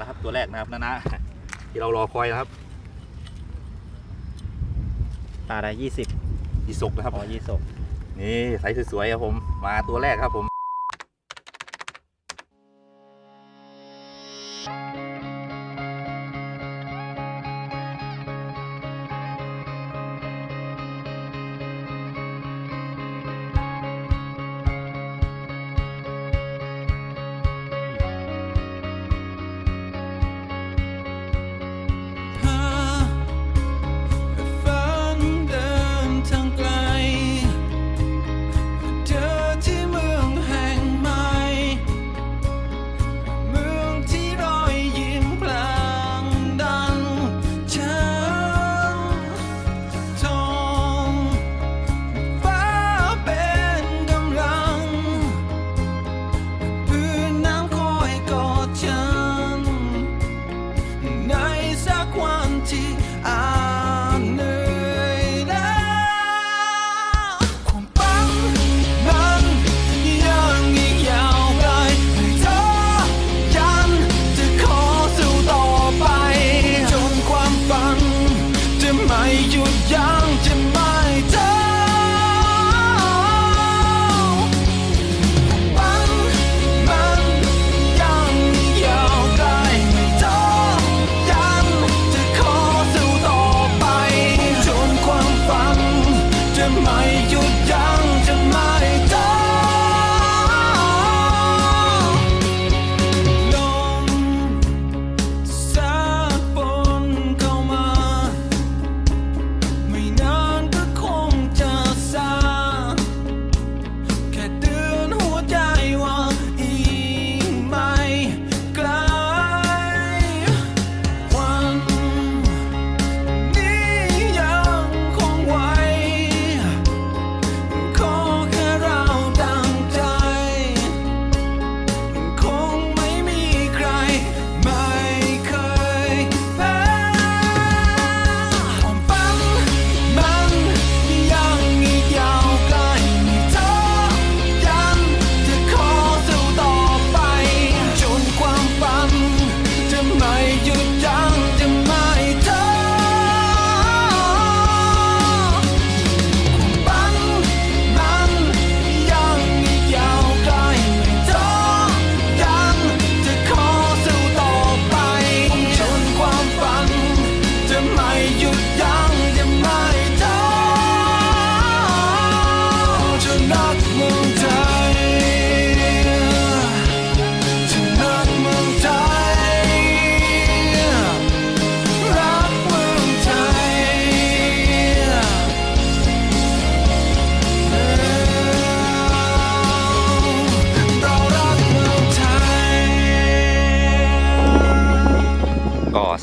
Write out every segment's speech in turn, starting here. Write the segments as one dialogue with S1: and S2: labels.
S1: นะครับตัวแรกนะครับนะนะที่เรารอคอยนะครับ
S2: ปลาได้ยี่สิบ
S1: อีสุกนะครับ
S2: อ๋อยี่สก
S1: นี่ใสสวยๆครับผม มาตัวแรกครับผม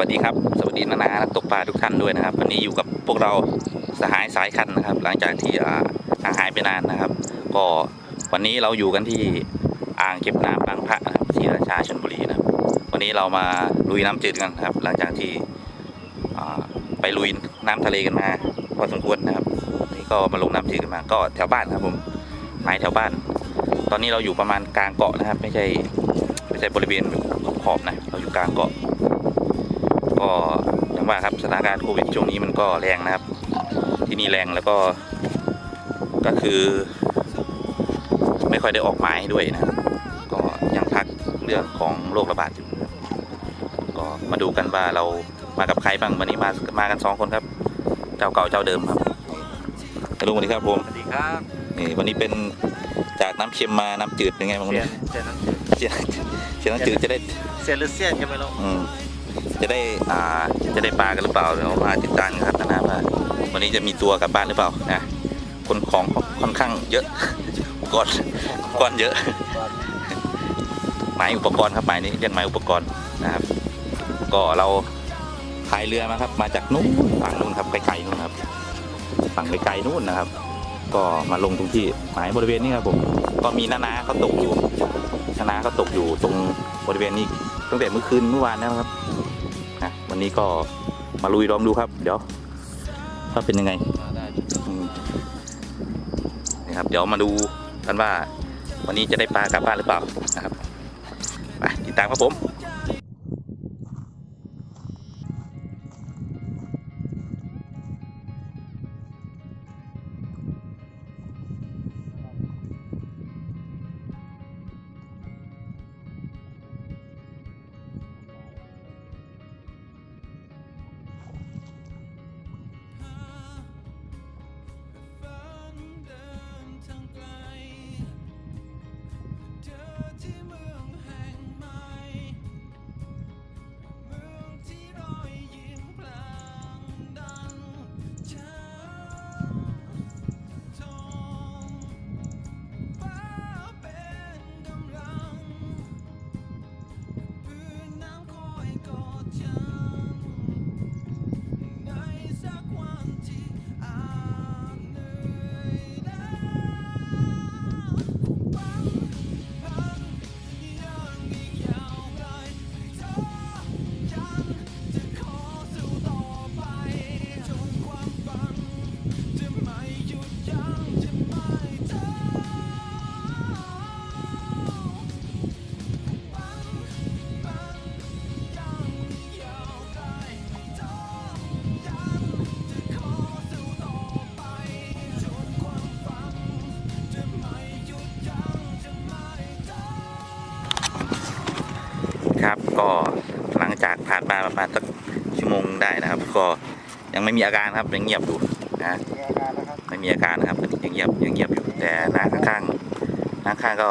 S3: วัสดีครั
S1: บ สวัสดีนานานักตกปลาทุกท่านด้วยนะครับ วันนี้อยู่กับพวกเราสหายสายคันนะครับ หลังจากที่อ่าห่างหายไปนานนะครับ ก็วันนี้เราอยู่กันที่อ่างเก็บน้ำบางพระนะครับที่ราชาชลบุรีนะครับ วันนี้เรามาลุยน้ำจืดกันครับ หลังจากที่ไปลุยน้ำทะเลกันมาพอสมควรนะครับนนี้ก็มาลงน้ำจืดกันมา ก็แถวบ้านครับผมหมายแถวบ้าน ตอนนี้เราอยู่ประมาณกลางเกาะนะครับ ไม่ใช่ไม่ใช่บริเวณขอบนะ เราอยู่กลางเกาะ ก็อย่างว่าครับสถานการณ์โควิดช่วงนี้มันก็แรงนะครับ ที่นี่แรงแล้วก็ ก็คือ ไม่ค่อยได้ออกหมายด้วยนะครับก็ยังพักเรื่องของโรคระบาดอยู่นะครับก็มาดูกันว่าเรามากับใครบ้างวันนี้มามากันสองคนครับ เจ้าเก่าเจ้าเดิมครับลุงสวัสดีครับผม
S2: สวัสดีครับ
S1: นี่วันนี้เป็นจากน้ำเค็มมาน้ำจืดเป็นไงบ้างวัน
S2: เซีย
S1: นี้
S2: นเซียนน้ำจืด
S1: เสียเสียน้ำจืดจะได้
S2: เซียนหรือเซียนกันไม่รู้
S1: อืม จะได้อ่าจะได้ปลากันหรือเปล่าเดี๋ยวมาติดตามกันครับนะว่าวันนี้จะมีตัวกลับบ้านหรือเปล่านะคนของค่อนข้างเยอะก้อนก้อนเยอะหมายอุปกรณ์ครับหมายนี้เรียกหมายอุปกรณ์นะครับ ก็เราพายเรือมาครับ มาจากนู้นฝั่งนู้นครับไกลๆนู้นครับฝั่งไกลๆนู้นนะครับ ก็มาลงตรงที่หมายบริเวณนี้ครับผมก็มีนานาเขาตกอยู่นานาเขาตกอยู่ตรงบริเวณนี้ตั้งแต่เมื่อคืนเมื่อวานนะครับ วันนี้ก็มาลุยลองดูครับ เดี๋ยวว่าเป็นยังไงนะครับ เดี๋ยวมาดูกันว่า วันนี้จะได้ปลากลับบ้านหรือเปล่านะครับไปติดตามครับผม
S3: ก็หลังจากผ่านมาประมาณสักชั่วโมงได้นะครับ ก็ยังไม่มีอาการครับยังเงียบอยู่นะไม่มีอาการนะครับยังเงียบยังเงียบอยู่แต่นาข้างๆนาข้างก็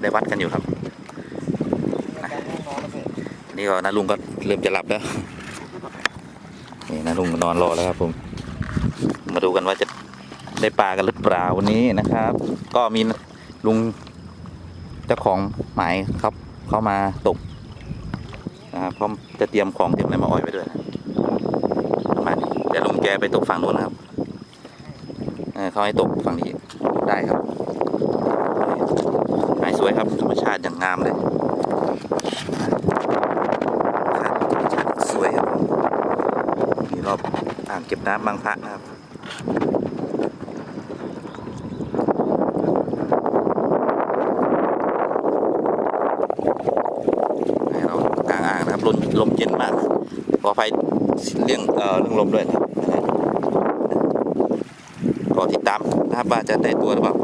S3: ได้วัดกันอยู่ครับ
S2: นี่
S3: ก็นาลุงก็เริ่มจะหลับแล้วนี่นาลุงนอนรอแล้วครับผม มาดูกันว่าจะได้ปลากันหรือเปล่าวันนี้นะครับ ก็มีลุงเจ้าของหมายครับ เข้ามาตก พร้อมจะเตรียมของเตรียมอะไรมาอ่อยไว้ด้วยนะประมาณนี้เดี๋ยวลุงแกไปตกฝั่งนู้นนะครับเเขาให้ตกฝั่งนี้ได้ครับหมายสวยครับธรรมชาติอย่างงามเลยชัดสวยครับมีรอบอ่างเก็บน้ำบางพระนะครับให้เราก ลมลมเย็นมากขออภัยเรื่องเอ่อเรื่องลมด้วยนะครับก็ติดตามนะครับว่าจะได้ตัวหรือเปล่า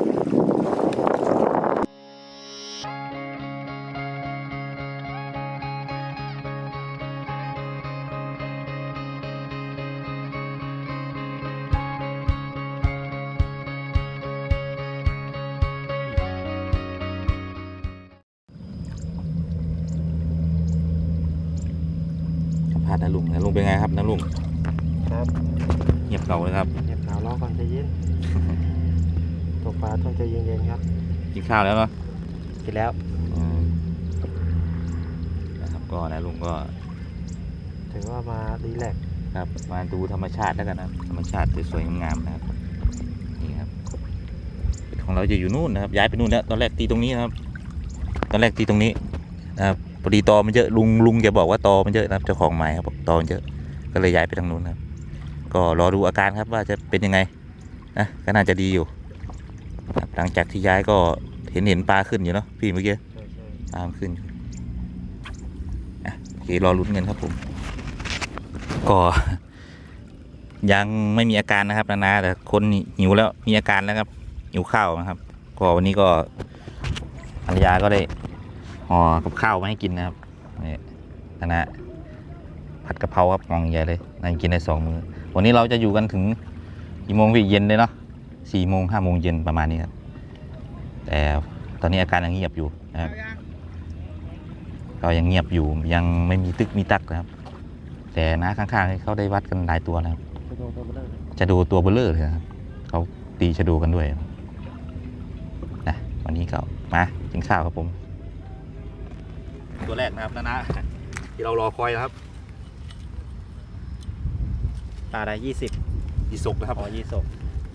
S3: าษณ์นะลุงนะลุงเป็นไงครับนะลุง
S2: ครับ
S3: เงียบเก่าเลยครับ
S2: เงียบหนาวรอก่อนใจเย็นตกปลาต้องใจเย็นๆครับ
S3: กินข้าวแล้วเนาะ
S2: กินแล้ว
S3: อืมนะครับก็นะลุงก็
S2: ถือว่ามารีแลกซ์
S3: ครับมาดูธรรมชาติแล้วกันนะธรรมชาติสวยๆงามๆนะครับนี่ครับของเราจะอยู่นู่นนะครับ ย้ายไปนู่นแล้วตอนแรกตีตรงนี้นะครับ ตอนแรกตีตรงนี้นะครับ พอดีตอมันเยอะลุงลุงแกบอกว่าตอมันเยอะนะครับเจ้าของไม้ครับตอมันเยอะก็เลยย้ายไปทางนู้นครับ ก็รอดูอาการครับว่าจะเป็นยังไงนะก็น่าจะดีอยู่หลังจากที่ย้ายก็เห็นเห็นปลาขึ้นอยู่เนาะพี่เมื่อกี้ตามขึ้นอะโอเครอลุ้นกันครับผม ก็ ยังไม่มีอาการนะครับนานาแต่คนหิวแล้วมีอาการแล้วครับหิวข้าวนะครับ ก็วันนี้ก็ภรรยาก็ได้ ห่อกับข้าวมาให้กินนะครับนี่นานาผัดกะเพราครับมองใหญ่เลยนายกินได้สองมือวันนี้เราจะอยู่กันถึงกี่โมงพี่เย็นเลยเนาะสี่โมงห้าโมงเย็นประมาณนี้ครับแต่ตอนนี้อาการยังเงียบอยู่นะครับก็ยังเงียบอยู่ยังไม่มีตึกมีตักนะครับ แต่นะข้างๆเขาได้วัดกันหลายตัวนะครับ
S2: ไปดูตัวเบลลย
S3: จะดูตัวเบลเลอร์เลยนะครับเขาตีชะดูกันด้วยนะวันนี้ก็มากินข้าวครับผม ตัวแรกนะครับนะนะที่เรารอคอยนะครับ
S2: ปลาได้ยี่สิบ
S3: อีสุกนะครับ
S2: อ๋อยี่สบ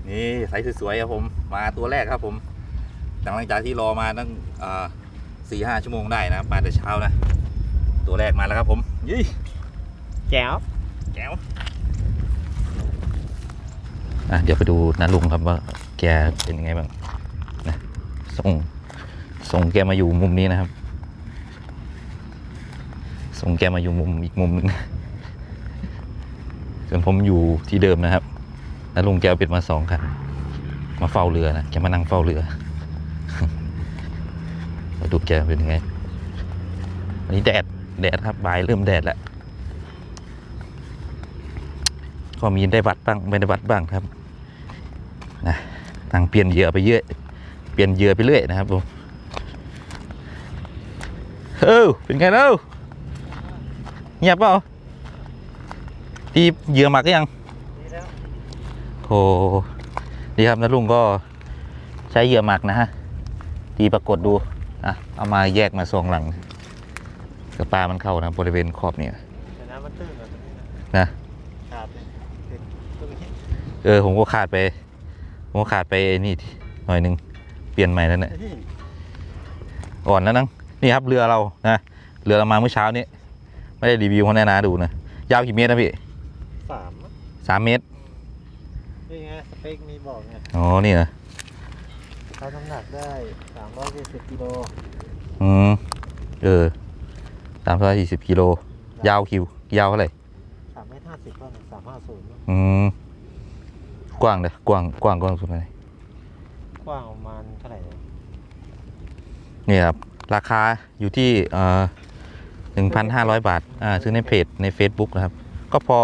S3: นี่ใสสวยๆครับผม มาตัวแรกครับผมหลังจากที่รอมาตั้งสี่ห้าชั่วโมงได้นะครับมาแต่เช้านะ ตัวแรกมาแล้วครับผมยี่
S2: แจ๋ว
S3: แก้วอะเดี๋ยวไปดูนาลุงครับว่าแกเป็นยังไงบ้างนะส่งส่งแกมาอยู่มุมนี้นะครับ ส่งแกมาอยู่มุมอีกมุมหนึ่งส่วนผมอยู่ที่เดิมนะครับนาลุงแกเป็ดมาสองคัน มาเฝ้าเรือนะ แกมานั่งเฝ้าเรือมาดูแกเป็นยังไงวันนี้แดด แดดครับบ่ายเริ่มแดดแล้ว ก็มีได้วัดบ้าง ไม่ได้วัดบ้างครับ นะตั้งเปลี่ยนเหยื่อไปเยอะ เปลี่ยนเหยื่อไปเรื่อยนะครับผม เออเป็นไงแล้ว เงียบเปล่าตีเหยื่อหมักหรือยัง
S2: นี่แล้ว
S3: โอ้ดีครับนะลุงก็ใช้เหยื่อหมักนะฮะตีปรากฏดูอะเอามาแยกมาสองหลังกระปลามันเข้านะบริเวณขอบเนี่ย
S2: แต่น้ำมันตื้นแบบนี้
S3: นะ
S2: นะขาดเลยติดตรงนี้
S3: เออผมก็ขาดไป ผมก็ขาดไปนี่หน่อยหนึงเปลี่ยนใหม่แล้วเนี่ย
S2: ไอ้ที่
S3: อ่อนแล้วนังนี่ครับเรือเรานะเรือเรามาเมื่อเช้านี้ ไม่ได้รีวิวให้นานาดูนะยาวกี่เมตรนะพี่
S2: สามอะ
S3: สามเมตร
S2: นี่ไงสเปคมีบอกไง
S3: อ๋อนี่นะ
S2: เขาน้ำหนักได้สามร้อยเจ็ดสิบกิโล
S3: อืมเออสามร้อยสี่สิบกิโลยาวคิวยาวเท่าไหร่
S2: สามเมตรห้าสิบก็สามห้าศูนย์
S3: อืมกว้างเลยกว้างกว้างกว้างสุดเลย
S2: กว้างประมาณเท่าไหร่เนี่ย
S3: นี่ครับราคาอยู่ที่เอ่อ หนึ่งพันห้าร้อยบาทอ่าซื้อในเพจใน Facebook นะครับ ก็พอ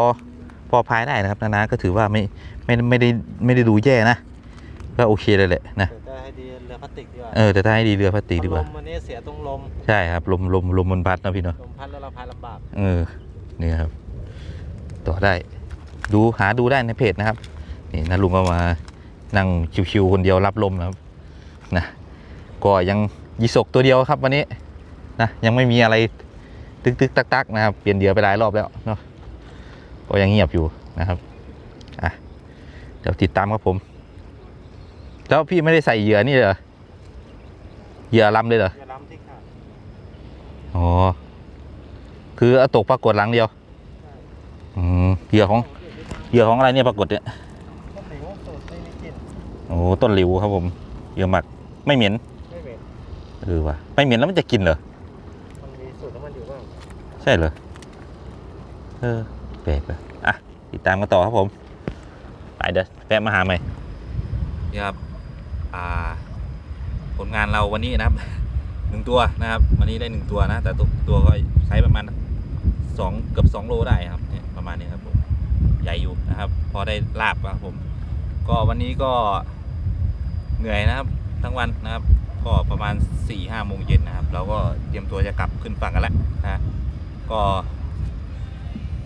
S3: พอพายได้นะครับนานาก็ถือว่าไม่ไม่ไม่ได้ไม่ได้ดูแย่นะ ก็โอเคเลยแหละนะ
S2: แต่ถ้าให้ดีเรือพลาสติกดีกว่า
S3: เออแต่ถ้าให้ดีเรือพลาสติกดีกว่า
S2: ลมอันนี้เสียตรงลม
S3: ใช่ครับลมลมลมบนพัดนะพี่เนาะ
S2: ลมพัดแล้วเราพายลำบาก
S3: เออนี่ครับ ต่อได้ ดูหาดูได้ในเพจนะครับนี่นะลุงก็มานั่งชิวๆคนเดียวรับลมนะครับนะก็ยังยีสกตัวเดียวครับวันนี้นะยังไม่มีอะไร ตึกตึกตักตักๆนะครับ เปลี่ยนเดือไปหลายรอบแล้วเนาะก็ยังเงียบอยู่นะครับอะเดี๋ยวติดตามครับผม แล้วพี่ไม่ได้ใส่เหยื่อนี่เลยเหรอเหยื่อลำเลยเหรอ
S2: อย่าล้ำที่ขาด
S3: อ๋อคือเอาตกปรากฏหลังเดียวอืมเหยื่อของเหยื่อของอะไรเนี่ยปรากฏเนี่ย
S2: ก็หลิวสูตรไม่มีกลิ่น
S3: โอ้ต้นหลิวครับผมเหยื่อหมักไม่เหม็น
S2: ไม่เหม็น
S3: เออว่ะไม่เหม็นแล้วมันจะกินเหรอ
S2: มันมีสูตรของมันอยู่บ้าง
S3: ใช่เหรอ เออแปลกเลยอะ ติดตามกันต่อครับผม ไปเดี๋ยวแปะมาหาใหม่นี่ครับ อ่า ผลงานเราวันนี้นะครับหนึ่งตัวนะครับ วันนี้ได้หนึ่งตัวนะ แต่ตัวตัวก็ใช้ประมาณสองเกือบสองโลได้ครับเนี่ยประมาณนี้ครับผมใหญ่อยู่นะครับ พอได้ลาบครับผม ก็วันนี้ก็เหนื่อยนะครับ ทั้งวันนะครับ ก็ประมาณ4ี่ห้าโมงเย็นนะครับ เราก็เตรียมตัวจะกลับขึ้นฝั่งกันแล้วนะ ก็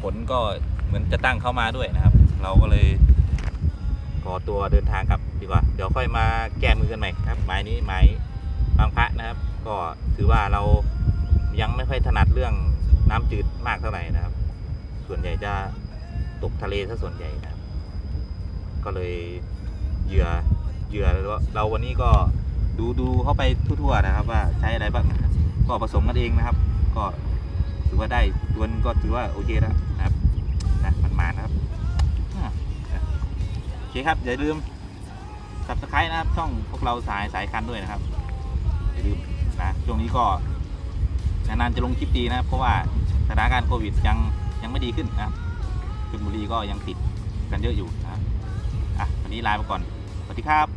S3: ฝนก็เหมือนจะตั้งเข้ามาด้วยนะครับ เราก็เลยขอตัวเดินทางกลับดีกว่า เดี๋ยวค่อยมาแก้มือกันใหม่ครับหมายนี้หมายบางพระนะครับ ก็ถือว่าเรายังไม่ค่อยถนัดเรื่องน้ำจืดมากเท่าไหร่นะครับ ส่วนใหญ่จะตกทะเลซะส่วนใหญ่นะครับ ก็เลยเหยื่อเหยื่อเราเราวันนี้ก็ดูดูเข้าไปทั่วๆนะครับ ว่าใช้อะไรบ้างก็ผสมกันเองนะครับ ก็ ถือว่าได้ตัวนึงก็ถือว่าโอเคแล้วนะครับนะมันมานะครับโอเคครับอย่าลืม subscribe นะครับ ช่องพวกเราสายสายคันด้วยนะครับอย่าลืมนะช่วงนี้ก็นานๆจะลงคลิปดีนะครับเพราะว่าสถานการณ์โควิดยังยังไม่ดีขึ้นนะครับชลบุรีก็ยังติดกันเยอะอยู่นะครับอะวันนี้ลาไปก่อนสวัสดีครับ